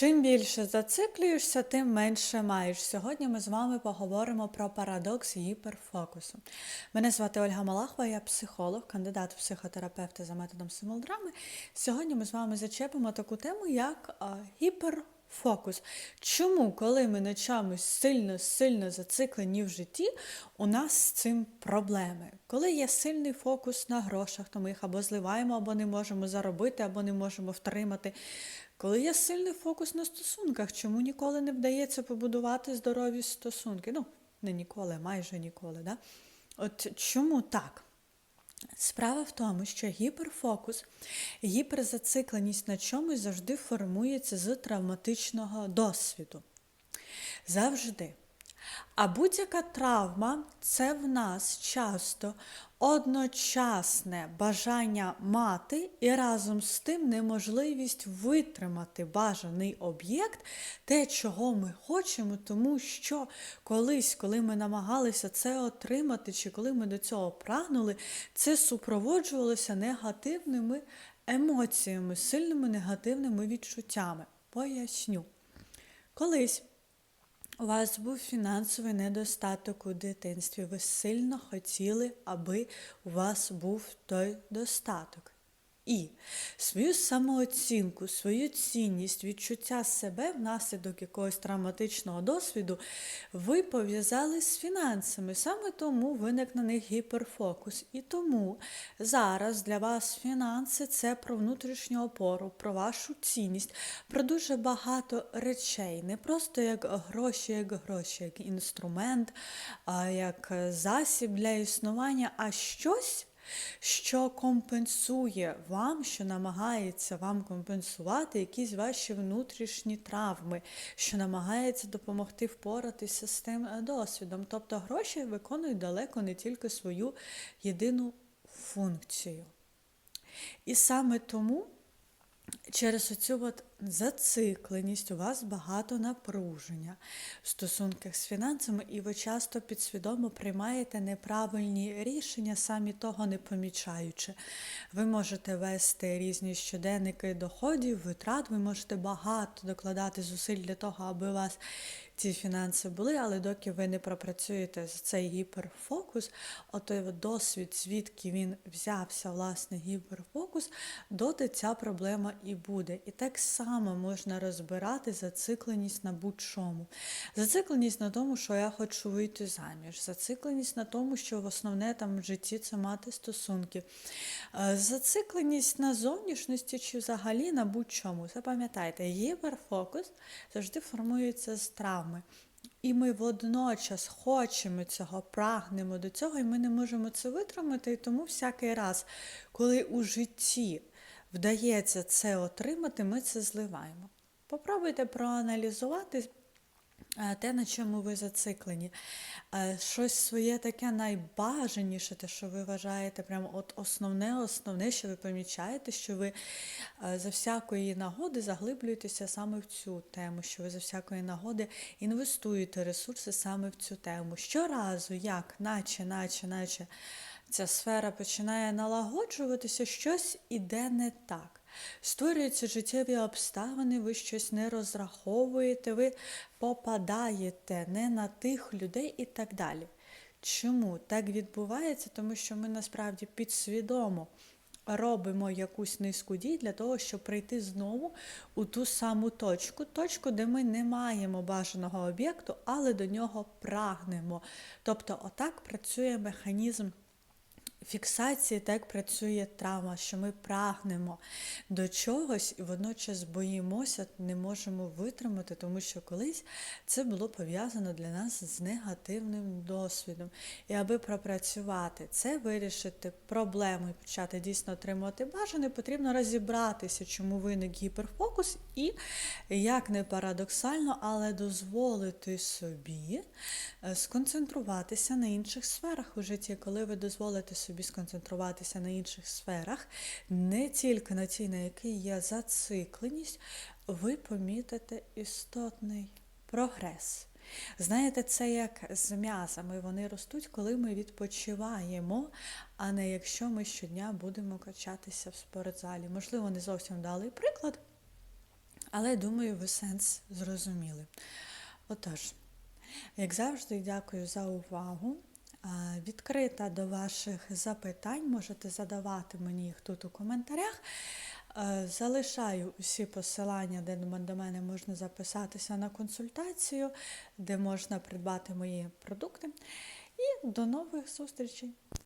Чим більше зациклюєшся, тим менше маєш. Сьогодні ми з вами поговоримо про парадокс гіперфокусу. Мене звати Ольга Малахова, я психолог, кандидат в психотерапевта за методом симулдрами. Сьогодні ми з вами зачепимо таку тему, як гіперфокус. Чому, коли ми на чомусь сильно-сильно зациклені в житті, у нас з цим проблеми? Коли є сильний фокус на грошах, то ми їх або зливаємо, або не можемо заробити, або не можемо втримати. Коли є сильний фокус на стосунках, чому ніколи не вдається побудувати здорові стосунки? Ну, не ніколи, майже ніколи. Да? От чому так? Справа в тому, що гіперфокус, гіперзацикленість на чомусь завжди формується з травматичного досвіду. Завжди. А будь-яка травма це в нас часто одночасне бажання мати і разом з тим неможливість витримати бажаний об'єкт, те, чого ми хочемо, тому що колись, коли ми намагалися це отримати, чи коли ми до цього прагнули, це супроводжувалося негативними емоціями, сильними негативними відчуттями. Поясню. Колись у вас був фінансовий недостаток у дитинстві. Ви сильно хотіли, аби у вас був той достаток. І свою самооцінку, свою цінність, відчуття себе внаслідок якогось травматичного досвіду ви пов'язали з фінансами. Саме тому виник на них гіперфокус. І тому зараз для вас фінанси це про внутрішню опору, про вашу цінність, про дуже багато речей. Не просто як гроші, як гроші, як інструмент, а як засіб для існування, а щось що компенсує вам, що намагається вам компенсувати якісь ваші внутрішні травми, що намагається допомогти впоратися з тим е, досвідом. Тобто гроші виконують далеко не тільки свою єдину функцію. І саме тому. Через оцю от зацикленість у вас багато напруження в стосунках з фінансами, і ви часто підсвідомо приймаєте неправильні рішення, самі того не помічаючи. Ви можете вести різні щоденники доходів, витрат, ви можете багато докладати зусиль для того, аби у вас ці фінанси були, але доки ви не пропрацюєте цей гіперфокус, отой досвід, звідки він взявся, власне, гіперфокус, доти ця проблема і буде. І так само можна розбирати зацикленість на будь-чому. Зацикленість на тому, що я хочу вийти заміж, зацикленість на тому, що в основне там в житті це мати стосунки. Е, зацикленість на зовнішності чи взагалі на будь-чому. Запам'ятайте, гіперфокус завжди формується з травми. І ми водночас хочемо цього, прагнемо до цього, і ми не можемо це витримати. І тому всякий раз, коли у житті вдається це отримати, ми це зливаємо. Попробуйте проаналізувати е, те, на чому ви зациклені. Е, щось своє таке найбажаніше, те, що ви вважаєте, прямо от основне, основне, що ви помічаєте, що ви е, за всякої нагоди заглиблюєтеся саме в цю тему, що ви за всякої нагоди інвестуєте ресурси саме в цю тему. Щоразу, як, наче, наче, наче ця сфера починає налагоджуватися, щось іде не так. Створюються життєві обставини, ви щось не розраховуєте, ви попадаєте не на тих людей і так далі. Чому так відбувається? Тому що ми насправді підсвідомо робимо якусь низку дій для того, щоб прийти знову у ту саму точку, точку, де ми не маємо бажаного об'єкту, але до нього прагнемо. Тобто, отак працює механізм фіксації так працює травма, що ми прагнемо до чогось і водночас боїмося, не можемо витримати, тому що колись це було пов'язано для нас з негативним досвідом. І аби пропрацювати це, вирішити проблему і почати дійсно отримувати бажане, потрібно розібратися, чому виник гіперфокус, і, як не парадоксально, але дозволити собі е, сконцентруватися на інших сферах у житті, коли ви дозволите собі собі сконцентруватися на інших сферах, не тільки на тій, на якій є зацикленість, ви помітите істотний прогрес. Знаєте, це як з м'язами. Вони ростуть, коли ми відпочиваємо, а не якщо ми щодня будемо качатися в спортзалі. Можливо, не зовсім вдалий приклад. Але думаю, ви сенс зрозуміли. Отож, як завжди, дякую за увагу. А, Відкрита до ваших запитань. Можете задавати мені їх тут у коментарях. Е, Залишаю усі посилання, де до мене можна записатися на консультацію, де можна придбати мої продукти. І до нових зустрічей!